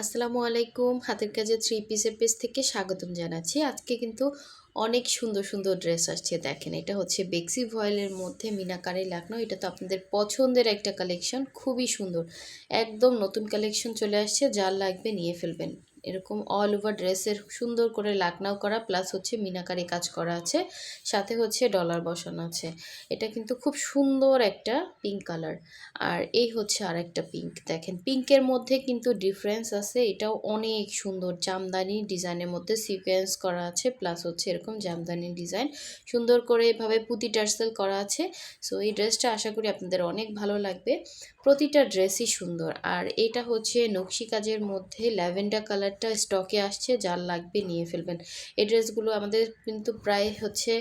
আসসালামু আলাইকুম। হাতের কাজে থ্রি পিসের পেজ থেকে স্বাগতম জানাচ্ছি। আজকে কিন্তু অনেক সুন্দর সুন্দর ড্রেস আসছে, দেখেন। এটা হচ্ছে বেক্সি ভয়েলের মধ্যে মিনাকারি লাগানো এটা তো আপনাদের পছন্দের একটা কালেকশন খুবই সুন্দর। একদম নতুন কালেকশন চলে আসছে, যার লাগবে নিয়ে ফেলবেন। এরকম অল ওভার ড্রেসের সুন্দর করে লাকনাও করা প্লাস হচ্ছে মিনাকারি কাজ করা আছে, সাথে হচ্ছে ডলার বসানো আছে। এটা কিন্তু খুব সুন্দর একটা পিঙ্ক কালার আর এই হচ্ছে আর একটা পিঙ্ক দেখেন পিঙ্কের মধ্যে কিন্তু ডিফারেন্স আছে, এটাও অনেক সুন্দর, জামদানি ডিজাইনের মধ্যে সিকোয়েন্স করা আছে প্লাস হচ্ছে এরকম জামদানি ডিজাইন সুন্দর করে এভাবে পুঁতি টার্সেল করা আছে। সো এই ড্রেসটা আশা করি আপনাদের অনেক ভালো লাগবে। প্রতিটা ড্রেসই সুন্দর। আর এটা হচ্ছে নকশি কাজের মধ্যে ল্যাভেন্ডার কালারটা স্টকে আসছে, যার লাগবে নিয়ে ফেলবেন। এই ড্রেসগুলো আমাদের কিন্তু প্রায় হচ্ছে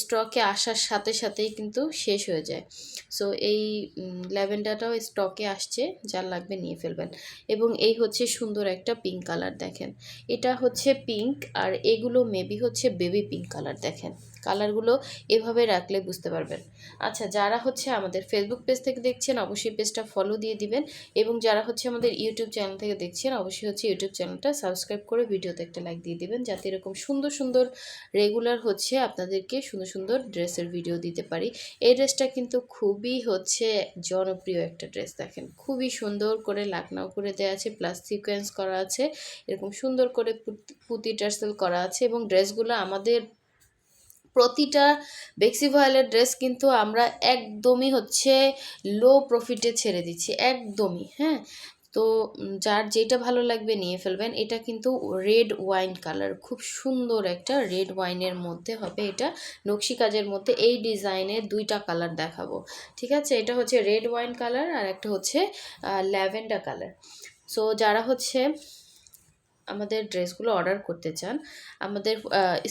স্টকে আসার সাথে সাথেই কিন্তু শেষ হয়ে যায়। সো এই ল্যাভেন্ডারটাও স্টকে আসছে, যার লাগবে নিয়ে ফেলবেন। এবং এই হচ্ছে সুন্দর একটা পিঙ্ক কালার দেখেন। এটা হচ্ছে পিঙ্ক আর এগুলো মেবি হচ্ছে বেবি পিঙ্ক কালার দেখেন। কালারগুলো এভাবে রাখলে বুঝতে পারবেন। আচ্ছা যারা হচ্ছে আমাদের ফেসবুক পেজ থেকে দেখছেন, অবশ্যই পেজটা ফলো দিয়ে দিবেন এবং যারা হচ্ছে আমাদের ইউটিউব চ্যানেল থেকে দেখছেন, অবশ্যই হচ্ছে ইউটিউব চ্যানেলটা সাবস্ক্রাইব করে ভিডিওতে একটা লাইক দিয়ে দিবেন, যাতে এরকম সুন্দর সুন্দর রেগুলার হচ্ছে আপনাদেরকে সুন্দর সুন্দর ড্রেসের ভিডিও দিতে পারি। এই ড্রেসটা কিন্তু খুবই হচ্ছে জনপ্রিয় একটা ড্রেস দেখেন। খুবই সুন্দর করে লাকনাও করে দেওয়া আছে প্লাস সিকোয়েন্স করা আছে, এরকম সুন্দর করে পুঁতি টার্সেল করা আছে এবং ড্রেসগুলো আমাদের প্রতিটা বেক্সি ভয়েলের ড্রেস কিন্তু আমরা একদমই হচ্ছে লো প্রফিটে ছেড়ে দিচ্ছি, একদমই হ্যাঁ? তো যার যেটা ভালো লাগবে নিয়ে ফেলবেন, এটা কিন্তু রেড ওয়াইন কালার খুব সুন্দর একটা রেড ওয়াইনের মধ্যে হবে এটা। নকশি কাজের মধ্যে এই ডিজাইনের দুইটা কালার দেখাবো, ঠিক আছে? এটা হচ্ছে রেড ওয়াইন কালার আর একটা হচ্ছে ল্যাভেন্ডার কালার সো যারা হচ্ছে আমাদের ড্রেসগুলো অর্ডার করতে চান, আমাদের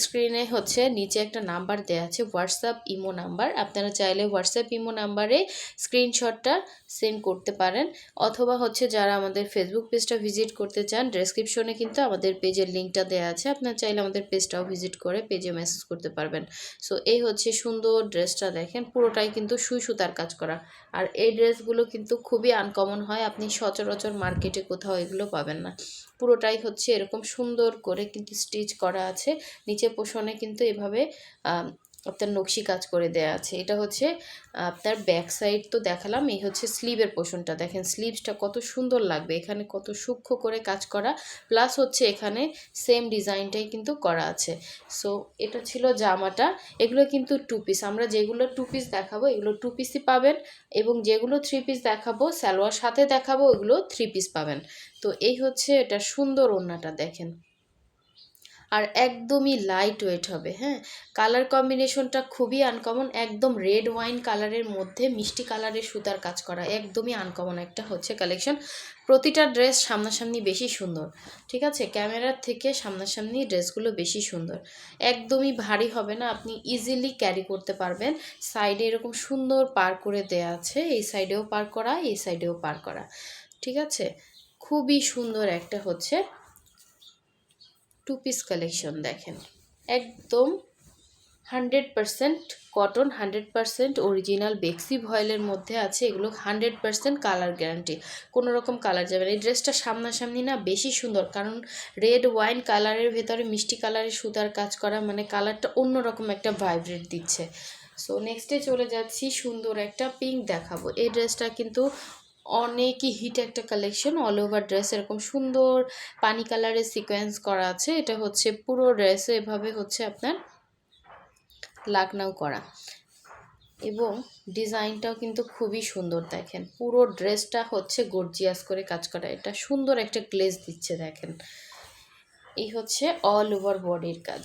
স্ক্রিনে হচ্ছে নিচে একটা নাম্বার দেওয়া আছে, হোয়াটসঅ্যাপ ইমো নাম্বার। আপনারা চাইলে হোয়াটসঅ্যাপ ইমো নাম্বারে স্ক্রিনশটটা সেন্ড করতে পারেন, অথবা হচ্ছে যারা আমাদের ফেসবুক পেজটা ভিজিট করতে চান, ডেসক্রিপশনে কিন্তু আমাদের পেজের লিঙ্কটা দেওয়া আছে, আপনারা চাইলে আমাদের পেজটাও ভিজিট করে পেজে মেসেজ করতে পারবেন। সো, এই হচ্ছে সুন্দর ড্রেসটা দেখেন, পুরোটাই কিন্তু সুই সুতার কাজ করা। আর এই ড্রেসগুলো কিন্তু খুবই আনকমন হয়, আপনি সচরাচর মার্কেটে কোথাও এগুলো পাবেন না। পুরোটাই হচ্ছে এরকম সুন্দর করে কিন্তু স্টিচ করা আছে। নিচে পোষণে কিন্তু এভাবে আপনার নকশি কাজ করে দেয়া আছে। এটা হচ্ছে, আপনার ব্যাক সাইড তো দেখালাম, এই হচ্ছে স্লিভের পোষণটা। দেখেন স্লিভসটা কত সুন্দর লাগবে, এখানে কত সূক্ষ্ম করে কাজ করা। প্লাস হচ্ছে এখানে সেম ডিজাইনটাই কিন্তু করা আছে। সো এটা ছিল জামাটা, এগুলো কিন্তু টু পিস আমরা যেগুলো টু পিস দেখাবো, এগুলো টু পিসই পাবেন এবং যেগুলো থ্রি পিস দেখাবো স্যালোয়ার সাথে দেখাবো, ওগুলো থ্রি পিস পাবেন। তো এই হচ্ছে এটা সুন্দর ওড়নাটা, দেখেন। আর একদমই লাইট ওয়েট হবে হ্যাঁ? কালার কম্বিনেশনটা খুবই আনকমন একদম রেড ওয়াইন কালারের মধ্যে মিষ্টি কালারের সুতার কাজ করা একদমই আনকমন একটা হচ্ছে কালেকশন প্রতিটা ড্রেস সামনাসামনি বেশি সুন্দর, ঠিক আছে? ক্যামেরার থেকে সামনাসামনি ড্রেসগুলো বেশি সুন্দর। একদমই ভারী হবে না, আপনি ইজিলি ক্যারি করতে পারবেন। সাইডে এরকম সুন্দর পার করে দেয়া আছে, এই সাইডেও পার করা, এই সাইডেও পার করা, ঠিক আছে? খুবই সুন্দর একটা হচ্ছে টু পিস কালেকশন দেখেন। একদম hundred percent cotton hundred percent original বেক্সি ভয়েলের মধ্যে আছে, এগুলো হান্ড্রেড পারসেন্ট কালার গ্যারান্টি কোনো রকম কালার যাবে না। এই ড্রেসটা সামনাসামনি না বেশি সুন্দর, কারণ রেড ওয়াইন কালারের ভেতরে মিষ্টি কালারের সুতার কাজ করা মানে কালারটা অন্যরকম একটা ভাইব্রেট দিচ্ছে। সো নেক্সটে চলে যাচ্ছি, সুন্দর একটা পিঙ্ক দেখাবো। এই ড্রেসটা কিন্তু অনেকই হিট একটা কালেকশন অল ওভার ড্রেস এরকম সুন্দর পানি কালারের সিকোয়েন্স করা আছে। এটা হচ্ছে পুরো ড্রেসে এভাবে হচ্ছে আপনার লাকনাও করা। এবং ডিজাইনটাও কিন্তু খুবই সুন্দর দেখেন। পুরো ড্রেসটা হচ্ছে গর্জিয়াস করে কাজ করা। এটা সুন্দর একটা গ্লেজ দিচ্ছে দেখেন। এই হচ্ছে অল ওভার বডির কাজ।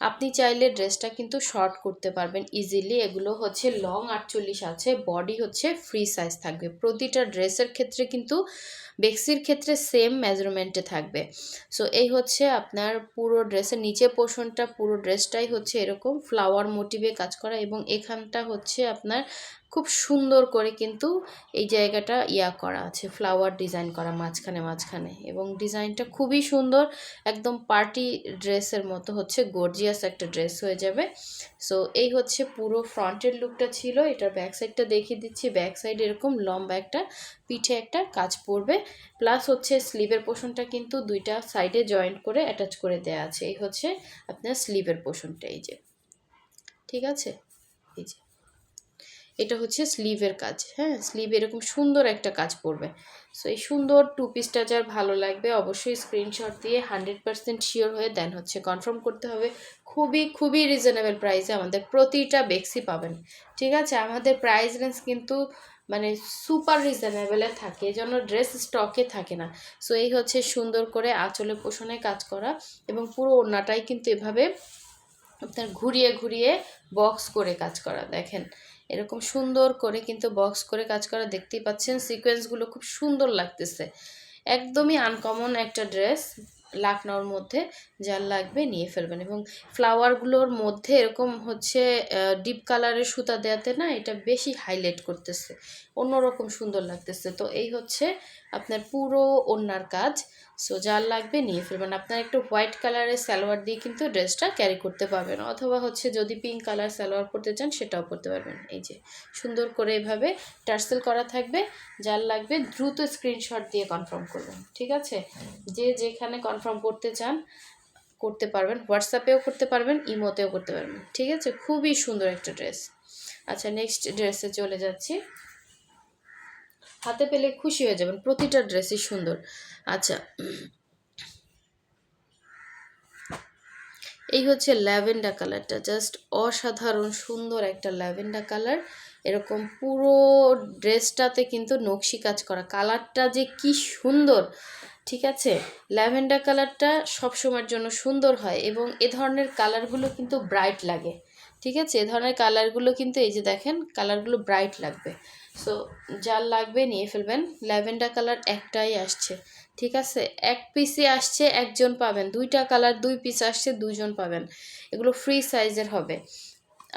আপনি চাইলে ড্রেসটা কিন্তু শর্ট করতে পারবেন ইজিলি এগুলো হচ্ছে লং আটচল্লিশ আছে বডি হচ্ছে ফ্রি সাইজ থাকবে। প্রতিটা ড্রেসের ক্ষেত্রে কিন্তু বেক্সির ক্ষেত্রে সেম মেজারমেন্টে থাকবে। সো এই হচ্ছে আপনার পুরো ড্রেসের নিচে পোষণটা পুরো ড্রেসটাই হচ্ছে এরকম ফ্লাওয়ার মোটিভে কাজ করা এবং এখানটা হচ্ছে আপনার খুব সুন্দর করে কিন্তু এই জায়গাটা ইয়া করা আছে ফ্লাওয়ার ডিজাইন করা মাঝখানে মাঝখানে এবং ডিজাইনটা খুবই সুন্দর। একদম পার্টি ড্রেসের মতো হচ্ছে গর্জিয়াস একটা ড্রেস হয়ে যাবে। সো এই হচ্ছে পুরো ফ্রন্টের লুকটা ছিল, এটার ব্যাক সাইডটা দেখিয়ে দিচ্ছি। ব্যাক সাইড এরকম লম্বা একটা পিঠে একটা কাজ পড়বে। প্লাস হচ্ছে স্লিভের পোর্শনটা কিন্তু দুইটা সাইডে জয়েন্ট করে অ্যাটাচ করে দেওয়া আছে। এই হচ্ছে আপনার স্লিভের পোর্শনটা এই যে। ঠিক আছে? এই যে। এটা হচ্ছে স্লিভের কাজ হ্যাঁ? স্লিভ এরকম সুন্দর একটা কাজ পড়বে সো এই সুন্দর টু পিসটা যার ভালো লাগবে, অবশ্যই স্ক্রিনশট দিয়ে হান্ড্রেড পার্সেন্ট শিওর হয়ে দেন হচ্ছে কনফার্ম করতে হবে। খুবই খুবই রিজনেবল প্রাইসে আমাদের প্রতিটা বেক্সি পাবেন। ঠিক আছে? আমাদের প্রাইস রেঞ্জ কিন্তু মানে সুপার রিজনেবলে থাকে, এজন্য ড্রেস স্টকে থাকে না। সো এই হচ্ছে সুন্দর করে আঁচলে পোষণে কাজ করা এবং পুরো ওড়নাটাই কিন্তু এভাবে আপনার ঘুরিয়ে ঘুরিয়ে বক্স করে কাজ করা, দেখেন। এরকম সুন্দর করে কিন্তু বক্স করে কাজ করা দেখতেই পাচ্ছেন। সিকোয়েন্সগুলো খুব সুন্দর লাগতেছে। একদমই আনকমন একটা ড্রেস লাকনোর মধ্যে যার লাগবে নিয়ে ফেলবেন এবং ফ্লাওয়ারগুলোর মধ্যে এরকম হচ্ছে ডিপ কালারের সুতা দেওয়াতে না এটা বেশি হাইলাইট করতেছে। অন্যরকম সুন্দর লাগতেছে। তো এই হচ্ছে আপনার পুরো ওনার কাজ। সো যার লাগবে নিয়ে ফেলবেন। আপনার একটু হোয়াইট কালারের সালোয়ার দিয়ে কিন্তু ড্রেসটা ক্যারি করতে পারবেন। অথবা হচ্ছে যদি পিঙ্ক কালার সালোয়ার পরতে চান, সেটাও করতে পারবেন। এই যে, সুন্দর করে এভাবে টার্সেল করা থাকবে। যার লাগবে দ্রুত স্ক্রিনশট দিয়ে কনফার্ম করবেন। ঠিক আছে? যে যেখানে কনফার্ম করতে চান, করতে পারবেন। হোয়াটসঅ্যাপেও করতে পারবেন ইমোতেও করতে পারবেন। ঠিক আছে? খুবই সুন্দর একটা ড্রেস আচ্ছা নেক্সট ড্রেসে চলে যাচ্ছি। হাতে পেলে খুশি হয়ে যাবেন। প্রতিটা ড্রেসই সুন্দর। আচ্ছা। এই হচ্ছে ল্যাভেন্ডার কালারটা। জাস্ট অসাধারণ সুন্দর একটা ল্যাভেন্ডার কালার। এরকম পুরো ড্রেসটাতে কিন্তু নকশি কাজ করা। কালারটা যে কি সুন্দর, ঠিক আছে? ল্যাভেন্ডার কালারটা সবসময়ের জন্য সুন্দর হয় এবং এ ধরনের কালারগুলো কিন্তু ব্রাইট লাগে, ঠিক আছে? এ ধরনের কালারগুলো কিন্তু এই যে দেখেন, কালারগুলো ব্রাইট লাগবে। সো, যার লাগবে নিয়ে ফেলবেন। ল্যাভেন্ডার কালার একটাই আসছে, ঠিক আছে? এক পিসে আসছে, একজন পাবেন। দুইটা কালার, দুই পিস আসছে দুজন পাবেন। এগুলো ফ্রি সাইজের হবে।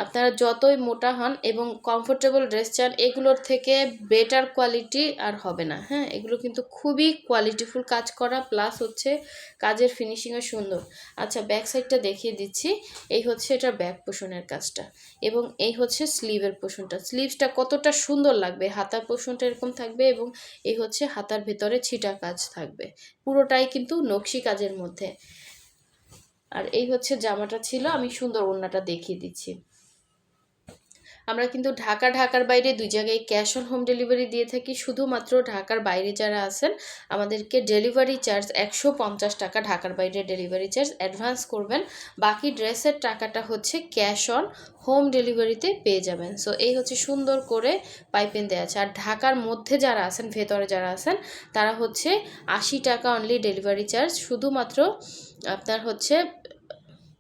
আপনারা যতই মোটা হন এবং কমফোর্টেবল ড্রেস চান, এগুলোর থেকে বেটার কোয়ালিটি আর হবে না। হ্যাঁ এগুলো কিন্তু খুবই কোয়ালিটিফুল কাজ করা প্লাস হচ্ছে কাজের ফিনিশিংও সুন্দর। আচ্ছা ব্যাক সাইডটা দেখিয়ে দিচ্ছি। এই হচ্ছে এটা ব্যাক পোষণের কাজটা এবং এই হচ্ছে স্লিভের পোষণটা স্লিভসটা কতটা সুন্দর লাগবে, হাতার পোষণটা এরকম থাকবে এবং এই হচ্ছে হাতার ভেতরে ছিটা কাজ থাকবে। পুরোটাই কিন্তু নকশি কাজের মধ্যে। আর এই হচ্ছে জামাটা ছিল, আমি সুন্দর ওড়নাটা দেখিয়ে দিচ্ছি। আমরা কিন্তু ঢাকা, ঢাকার বাইরে দুই জায়গায় ক্যাশ অন হোম ডেলিভারি দিয়ে থাকি। শুধুমাত্র ঢাকার বাইরে যারা আছেন, আমাদেরকে ডেলিভারি চার্জ একশো পঞ্চাশ টাকা ঢাকার বাইরে ডেলিভারি চার্জ অ্যাডভান্স করবেন। বাকি ড্রেসের টাকাটা হচ্ছে ক্যাশ অন হোম ডেলিভারিতে পেয়ে যাবেন। সো এই হচ্ছে সুন্দর করে পাইপেন দেওয়া আছে। আর ঢাকার মধ্যে যারা আছেন, ভেতরে যারা আছেন, তারা হচ্ছে আশি টাকা অনলি ডেলিভারি চার্জ শুধুমাত্র আপনার হচ্ছে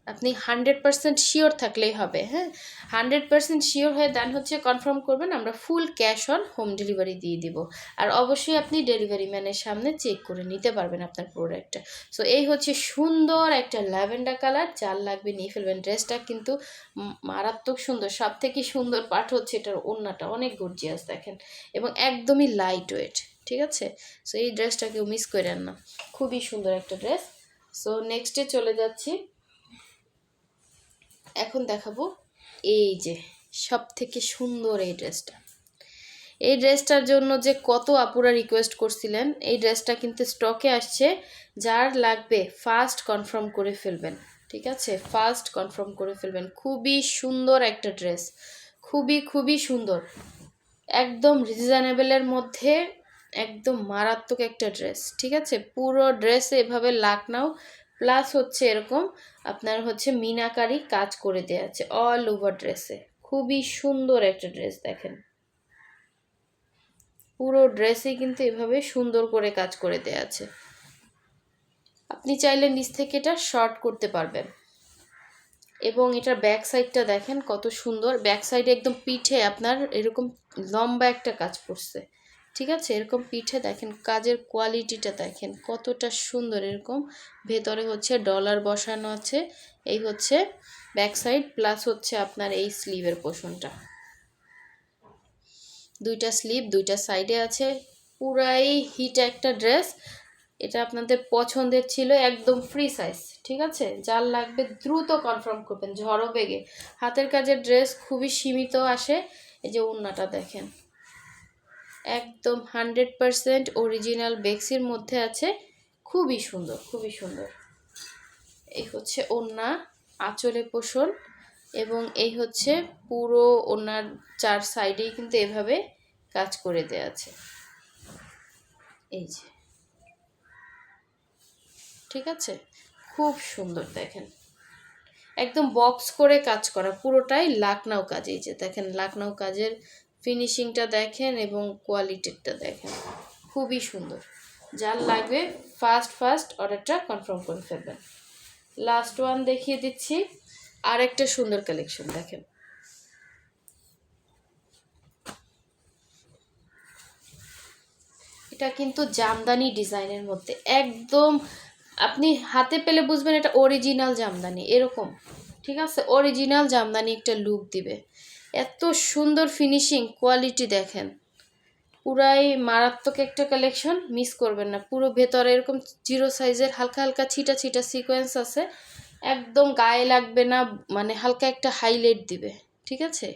আপনি হান্ড্রেড পার্সেন্ট শিওর থাকলেই হবে হ্যাঁ? হান্ড্রেড পার্সেন্ট শিওর হয়ে দেন হচ্ছে কনফার্ম করবেন, আমরা full cash on home delivery দিয়ে দিব। আর অবশ্যই আপনি ডেলিভারি ম্যানের সামনে চেক করে নিতে পারবেন আপনার প্রোডাক্টটা। সো, এই হচ্ছে সুন্দর একটা ল্যাভেন্ডার কালার চাল লাগবে নিয়ে ফেলবেন ড্রেসটা কিন্তু মারাত্মক সুন্দর। সব থেকে সুন্দর পাঠ হচ্ছে এটার ওড়নাটা, অনেক গর্জিয়াস দেখেন। এবং একদমই লাইট ওয়েট ঠিক আছে? সো, এই ড্রেসটা কেউ মিস করেন না। খুবই সুন্দর একটা ড্রেস। সো নেক্সটে চলে যাচ্ছি। এখন দেখাবো এই যে সব থেকে সুন্দর এই ড্রেসটা। এই ড্রেসটার জন্য যে কত আপুরা রিকোয়েস্ট করছিলেন, এই ড্রেসটা কিন্তু স্টকে আসছে, যার লাগবে ফার্স্ট কনফার্ম করে ফেলবেন, ঠিক আছে? ফার্স্ট কনফার্ম করে ফেলবেন। খুবই সুন্দর একটা ড্রেস, খুবই খুবই সুন্দর। একদম রিজনেবলের মধ্যে, একদম মারাত্মক একটা ড্রেস, ঠিক আছে? পুরো ড্রেসে এভাবে লাকনাও প্লাস হচ্ছে এরকম আপনার হচ্ছে মিনাকারি কাজ করে দেওয়া আছে অল ওভার ড্রেসে খুবই সুন্দর একটা ড্রেস দেখেন। পুরো ড্রেসে কিন্তু এভাবে সুন্দর করে কাজ করে দেওয়া আছে। আপনি চাইলে নিচ থেকে এটা শর্ট করতে পারবেন। এবং এটার ব্যাক সাইডটা দেখেন কত সুন্দর। ব্যাক সাইডে একদম পিঠে আপনার এরকম লম্বা একটা কাজ পড়ছে ঠিক আছে? এরকম পিঠে দেখেন, কাজের কোয়ালিটিটা দেখেন, কতটা সুন্দর। এরকম ভেতরে হচ্ছে ডলার বসানো আছে, এই হচ্ছে ব্যাক সাইড প্লাস হচ্ছে আপনার এই স্লিভের পোষণটা দুইটা স্লিভ দুইটা সাইডে আছে, পুরাই হিট একটা ড্রেস এটা আপনাদের পছন্দের ছিল একদম ফ্রি সাইজ ঠিক আছে? যার লাগবে দ্রুত কনফার্ম করবেন, ঝড়ো বেগে। হাতের কাজের ড্রেস খুবই সীমিত আসে, এই যে ওড়নাটা দেখেন। একদম হান্ড্রেড পারসেন্ট অরিজিনাল বেক্সির মধ্যে আছে। খুবই সুন্দর খুবই সুন্দর। এই হচ্ছে ওড়না, আঁচলে পোষণ এবং এই হচ্ছে পুরো ওনার চার সাইডেই কিন্তু এভাবে কাজ করে দেওয়া আছে। এই যে। ঠিক আছে? খুব সুন্দর, দেখেন। একদম বক্স করে কাজ করা, পুরোটাই লাকনাও কাজ। এই যে, দেখেন, লাকনাও কাজের ফিনিশিংটা দেখেন এবং কোয়ালিটিটা দেখেন। খুবই সুন্দর। যার লাগবে ফার্স্ট ফার্স্ট অর্ডারটা কনফার্ম করে ফেলবেন। লাস্ট ওয়ান দেখিয়ে দিচ্ছি। আর একটা সুন্দর কালেকশন দেখেন। এটা কিন্তু জামদানি ডিজাইনের মধ্যে। একদম আপনি হাতে পেলে বুঝবেন এটা অরিজিনাল জামদানি। এরকম। ঠিক আছে? অরিজিনাল জামদানি একটা লুক দিবে। এত সুন্দর ফিনিশিং কোয়ালিটি দেখেন। পুরাই মারাত্মক একটা কালেকশন মিস করবেন না। পুরো ভেতরে এরকম জিরো সাইজের হালকা হালকা ছিটা ছিটা সিকোয়েন্স আছে। একদম গায়ে লাগবে না মানে হালকা একটা হাইলাইট দিবে, ঠিক আছে?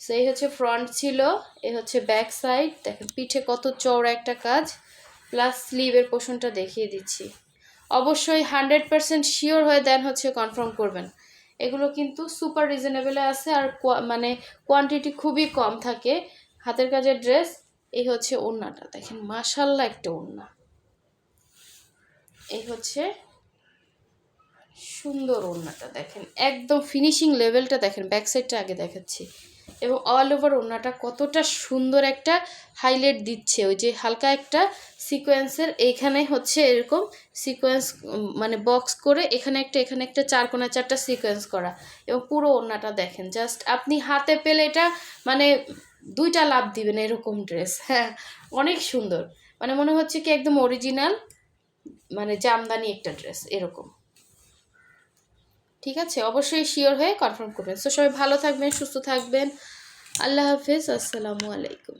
সো এই হচ্ছে ফ্রন্ট ছিল এ হচ্ছে ব্যাক সাইড দেখেন, পিঠে কত চওড়া একটা কাজ প্লাস স্লিভের পোষণটা দেখিয়ে দিচ্ছি। অবশ্যই হান্ড্রেড পার্সেন্ট শিওর হয়ে দেন হচ্ছে কনফার্ম করবেন। এগুলো কিন্তু সুপার রিজনেবলে আছে আর মানে কোয়ান্টিটি খুবই কম থাকে। হাতের কাজের ড্রেস এই হচ্ছে ওড়নাটা। দেখেন মাশাল্লাহ একটা ওড়না। এই হচ্ছে সুন্দর ওড়নাটা। দেখেন, একদম ফিনিশিং লেভেলটা দেখেন ব্যাক সাইডটা আগে দেখাচ্ছি। এবং অল ওভার ওড়নাটা কতটা সুন্দর একটা হাইলাইট দিচ্ছে। ওই যে হালকা একটা সিকোয়েন্সের এইখানে হচ্ছে এরকম সিকোয়েন্স মানে বক্স করে এখানে একটা এখানে একটা, চার কোনা চারটা সিকোয়েন্স করা। এবং পুরো ওড়নাটা দেখেন জাস্ট আপনি হাতে পেলে এটা মানে দুইটা লাভ দিবেন এরকম ড্রেস হ্যাঁ অনেক সুন্দর। মানে মনে হচ্ছে কি একদম অরিজিনাল মানে জামদানি একটা ড্রেস এরকম। ঠিক আছে? অবশ্যই শিওর হয়ে কনফার্ম করবেন। তো সবাই ভালো থাকবেন, সুস্থ থাকবেন। আল্লাহ হাফিজ। আসসালামু আলাইকুম।